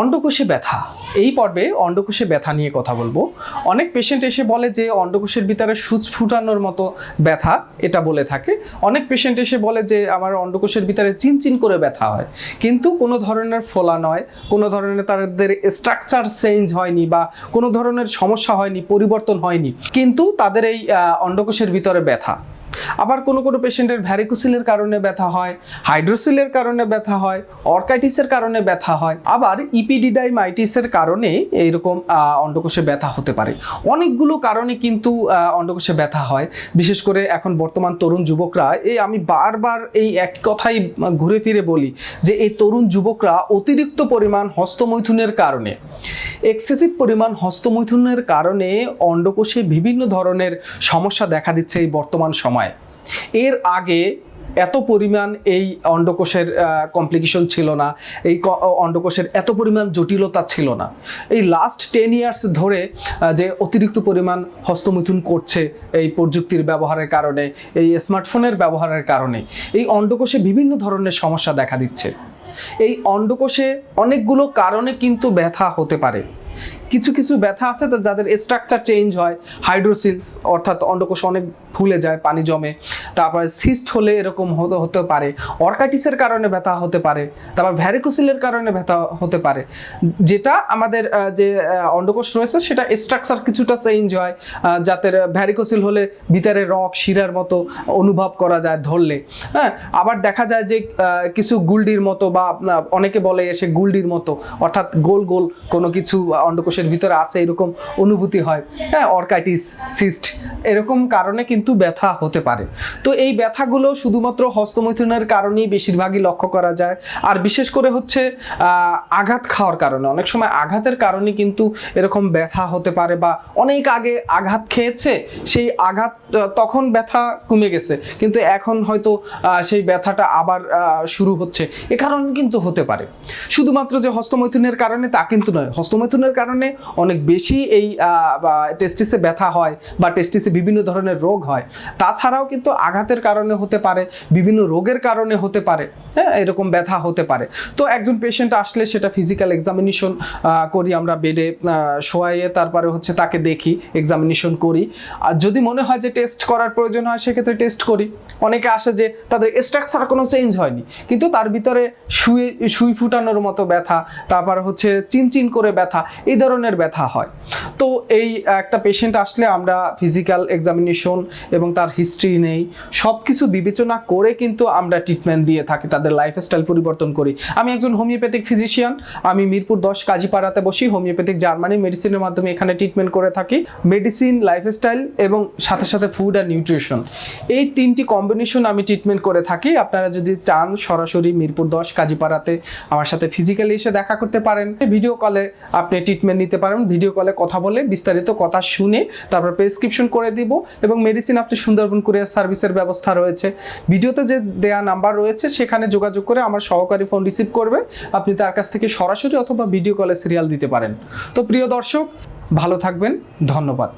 অন্ডকোষে ব্যথা। এই পর্বে অন্ডকোষে ব্যথা নিয়ে কথা বলব। অনেক পেশেন্ট এসে বলে যে অন্ডকোষের ভিতরে সূচ ফুটানোর মতো ব্যথা, এটা বলে থাকে। অনেক পেশেন্ট এসে বলে যে আমার অন্ডকোষের ভিতরে চিনচিন করে ব্যথা হয়। কিন্তু কোনো ধরনের ফোলা নয়, কোনো ধরনের তাদের স্ট্রাকচার চেঞ্জ হয়নি বা কোনো ধরনের সমস্যা হয়নি, পরিবর্তন হয়নি। কিন্তু তাদের এই অন্ডকোষের ভিতরে ব্যথা। আবার কোনো কোনো পেশেন্টের ভ্যারিকোসিলের কারণে ব্যথা হয় হাইড্রোসিলের কারণে ব্যথা হয় অর্কাইটিসের কারণে ব্যথা হয়, আবার ইপিডিডাইমাইটিসের কারণে এইরকম অন্ডকোষে ব্যথা হতে পারে। অনেকগুলো কারণে কিন্তু অন্ডকোষে ব্যথা হয়। বিশেষ করে এখন বর্তমান তরুণ যুবকরা, এই আমি বারবার এই এক কথাই ঘুরে ফিরে বলি, যে এই তরুণ যুবকরা অতিরিক্ত পরিমাণ হস্তমৈথুনের কারণে এক্সেসিভ পরিমাণ হস্তমৈথুনের কারণে অন্ডকোষে বিভিন্ন ধরনের সমস্যা দেখা দিচ্ছে এই বর্তমান সময়ে। এর আগে এত পরিমাণ এই অন্ডকোষের কমপ্লিকেশন ছিল না, এই অন্ডকোষের এত পরিমাণ জটিলতা ছিল না। এই লাস্ট টেন ইয়ার্স ধরে যে অতিরিক্ত পরিমাণ হস্তমৈথুন করছে এই প্রযুক্তির ব্যবহারের কারণে, এই স্মার্টফোনের ব্যবহারের কারণে, এই অন্ডকোষে বিভিন্ন ধরনের সমস্যা দেখা দিচ্ছে। এই অন্ডকোষে অনেকগুলো কারণে কিন্তু ব্যথা হতে পারে। কিছু কিছু ব্যথা আছে যাদের স্ট্রাকচার চেঞ্জ হয় হাইড্রোসিল অর্থাৎ অন্ডকোষ অনেক ফুলে যায়, পানি জমে। তারপরে সিস্ট হলে এরকম হতে হতে পারে। অর্কাটিসের কারণে ব্যথা হতে পারে। তারপর ভ্যারিকোসিলের কারণে ব্যথা হতে পারে। যেটা আমাদের যে অন্ডকোষ রয়েছে, সেটা স্ট্রাকচার কিছুটা চেঞ্জ হয় যাতে ভ্যারিকোসিল হলে ভিতরে রক, শিরার মতো অনুভব করা যায় ধরলে। হ্যাঁ আবার দেখা যায় যে কিছু গুলডির মতো বা অনেকে বলে এসে গুলডির মতো, অর্থাৎ গোল গোল কোনো কিছু অন্ডকোষের ভিতরে আছে, এরকম অনুভূতি হয়। হ্যাঁ অর্কাইটিস, সিস্ট, এরকম কারণে কিন্তু ব্যথা হতে পারে। তো এই ব্যথাগুলো শুধুমাত্র হস্তমৈথুনের কারণেই বেশিরভাগই লক্ষ্য করা যায়। আর বিশেষ করে হচ্ছে আঘাত খাওয়ার কারণে। অনেক সময় আঘাতের কারণে কিন্তু এরকম ব্যথা হতে পারে বা অনেক আগে আঘাত খেয়েছে, সেই আঘাত তখন ব্যথা কমে গেছে। কিন্তু এখন হয়তো সেই ব্যথাটা আবার শুরু হচ্ছে। এ কারণে কিন্তু হতে পারে। শুধুমাত্র যে হস্তমৈথুনের কারণে তা কিন্তু নয়। হস্তমৈথুনের কারণে অনেক বেশি এই টেস্টিসে ব্যথা হয় বা টেস্টিসে বিভিন্ন ধরনের রোগ হয়। তাছাড়াও কিন্তু আঘাতের কারণে হতে পারে, বিভিন্ন রোগের কারণে হতে পারে হ্যাঁ এরকম ব্যথা হতে পারে। তো একজন পেশেন্ট আসলে সেটা ফিজিক্যাল এক্সামিনেশন করি আমরা বেডে শোয়াইয়ে তারপরে হচ্ছে তাকে দেখি এক্সামিনেশন করি। আর যদি মনে হয় যে টেস্ট করার প্রয়োজন হয়, সেক্ষেত্রে টেস্ট করি। অনেকে আসে যে তাদের স্ট্রাকচার কোনো চেঞ্জ হয়নি, কিন্তু তার ভিতরে শুয়ে সুই ফুটানোর মতো ব্যথা, তারপর হচ্ছে চিনচিন করে ব্যথা, এই ধরনের ব্যথা হয়। তো এই একটা পেশেন্ট আসলে আমরা ফিজিক্যাল এক্সামিনেশন এবং তার হিস্ট্রি নেই। সব কিছু বিবেচনা করে কিন্তু আমরা ট্রিটমেন্ট দিয়ে থাকি, তাদের লাইফস্টাইল পরিবর্তন করি। আমি একজন হোমিওপ্যাথিক ফিজিশিয়ান আমি মিরপুর দশ কাজীপাড়াতে বসি হোমিওপ্যাথিক জার্মানি মেডিসিনের মাধ্যমে এখানে ট্রিটমেন্ট করে থাকি। মেডিসিন লাইফস্টাইল এবং সাথে সাথে ফুড অ্যান্ড নিউট্রিশন এই তিনটি কম্বিনেশন আমি ট্রিটমেন্ট করে থাকি। আপনারা যদি চান সরাসরি মিরপুর দশ কাজীপাড়াতে আমার সাথে ফিজিক্যালি এসে দেখা করতে পারেন। ভিডিও কলে আপনি ট্রিটমেন্ট নিতে পারেন। ভিডিও কলে কথা বলে বিস্তারিত কথা শুনে তারপর প্রেসক্রিপশন করে দিব এবং মেডিসিন আপনি সুন্দরবন কুরিয়ার সার্ভিসের ব্যবস্থা রয়েছে। ভিডিওতে যে দেয়া নাম্বার রয়েছে, সেখানে যোগাযোগ করে আমার সহকারী ফোন রিসিভ করবে। আপনি তার কাছ থেকে সরাসরি অথবা ভিডিও কলে সিরিয়াল দিতে পারেন। তো প্রিয় দর্শক, ভালো থাকবেন। ধন্যবাদ।